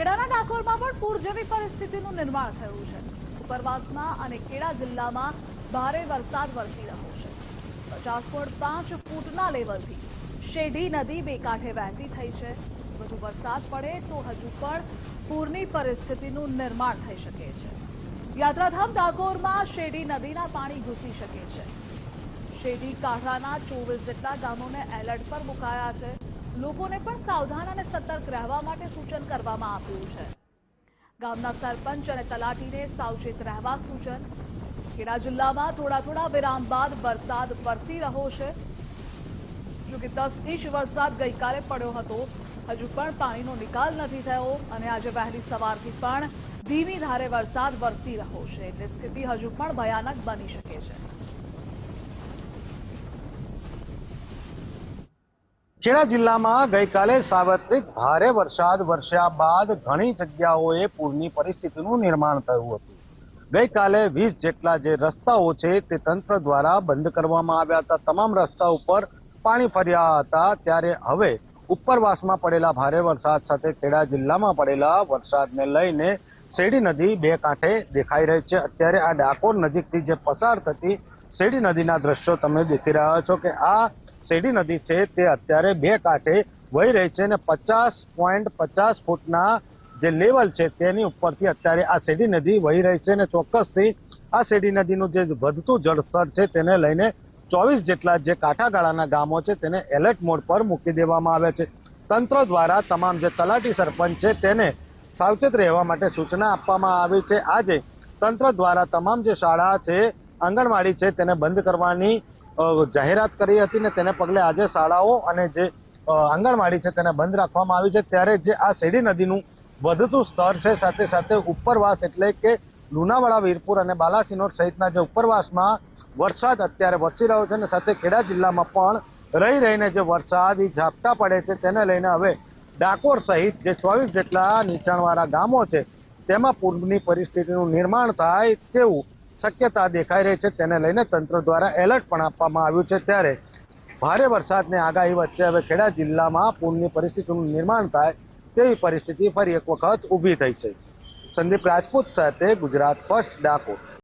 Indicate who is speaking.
Speaker 1: ખેડાના ડાકોરમાં પણ પૂર જેવી પરિસ્થિતિનું નિર્માણ થયું છે. ઉપરવાસમાં અને ખેડા જિલ્લામાં ભારે વરસાદ વરસી રહ્યો છે. પચાસ પોઈન્ટ પાંચ ફૂટના લેવલથી શેઢી નદી બે કાંઠે વહેતી થઈ છે. વધુ વરસાદ પડે તો હજુ પણ પૂરની પરિસ્થિતિનું નિર્માણ થઈ શકે છે. યાત્રાધામ ડાકોરમાં શેઢી નદીના પાણી ઘૂસી શકે છે. શેરડી કાંઠાના ચોવીસ જેટલા ગામોને એલર્ટ પર મુકાયા છે. લોકોને પણ સાવધાન અને સતર્ક રહેવા માટે સૂચન કરવામાં આવ્યું છે. ગામના સરપંચ અને તલાટીને સાવચેત રહેવા સૂચન. ખેડા જિલ્લામાં થોડા થોડા વિરામ બાદ વરસાદ વરસી રહ્યો છે. જો કે દસ ઇંચ વરસાદ ગઈકાલે પડ્યો હતો. હજુ પણ પાણીનો નિકાલ નથી થયો અને આજે વહેલી સવારથી પણ ધીમી ધારે વરસાદ વરસી રહ્યો છે. એટલે સ્થિતિ હજુ પણ ભયાનક બની શકે છે.
Speaker 2: ખેડા જિલ્લામાં ગઈકાલે સાર્વત્રિક ભારે વરસાદ વરસ્યા બાદ ઘણી જગ્યાઓએ પૂરની પરિસ્થિતિનું નિર્માણ થયું હતું. ગઈકાલે વીસ જેટલા જે રસ્તાઓ છે તે તંત્ર દ્વારા બંધ કરવામાં આવ્યા હતા. તમામ રસ્તા ઉપર પાણી ફર્યા હતા. ત્યારે હવે ઉપરવાસમાં પડેલા ભારે વરસાદ સાથે ખેડા જિલ્લામાં પડેલા વરસાદને લઈને શેરડી નદી બે કાંઠે દેખાઈ રહી છે. અત્યારે આ ડાકોર નજીકથી જે પસાર થતી શેરડી નદીના દ્રશ્યો તમે દેખી રહ્યા છો કે આ શેરડી નદી છે, તે અત્યારે બે કાંઠે વહી રહી છે અને પચાસ પોઈન્ટ પચાસ ફૂટના જે લેવલ છે, તેની ઉપરથી અત્યારે આ શેરડી નદી વહી રહી છે અને ચોક્કસથી આ શેરડી નદીનું જે વધતું જળસ્તર છે, તેને લઈને ચોવીસ જેટલા જે કાંઠાગાળાના ગામો છે, તેને એલર્ટ મોડ પર મૂકી દેવામાં આવ્યા છે. તંત્ર દ્વારા તમામ જે તલાટી સરપંચ છે, તેને સાવચેત રહેવા માટે સૂચના આપવામાં આવી છે. આજે તંત્ર દ્વારા તમામ જે શાળા છે, આંગણવાડી છે, તેને બંધ કરવાની જાહેરાત કરી હતી ને તેને પગલે આજે શાળાઓ અને જે આંગણવાડી છે તેને બંધ રાખવામાં આવી છે. ત્યારે જે આ શેરડી નદીનું વધતું સ્તર છે, સાથે સાથે ઉપરવાસ એટલે કે લુણાવાડા વીરપુર અને બાલાસિનોર સહિતના જે ઉપરવાસમાં વરસાદ અત્યારે વરસી રહ્યો છે અને સાથે ખેડા જિલ્લામાં પણ રહી રહીને જે વરસાદી ઝાપટા પડે છે તેને લઈને હવે ડાકોર સહિત જે ચોવીસ જેટલા નીચાણવાળા ગામો છે, તેમાં પૂરની પરિસ્થિતિનું નિર્માણ થાય તેવું શક્યતા દેખાઈ રહી છે. તેને લઈને તંત્ર દ્વારા એલર્ટ પણ આપવામાં આવ્યું છે. ત્યારે ભારે વરસાદની આગાહી વચ્ચે હવે ખેડા જિલ્લામાં પૂરની પરિસ્થિતિનું નિર્માણ થાય તેવી પરિસ્થિતિ ફરી એક વખત ઊભી થઈ છે. સંદીપ રાજપૂત સાથે ગુજરાત ફર્સ્ટ ડાકોર.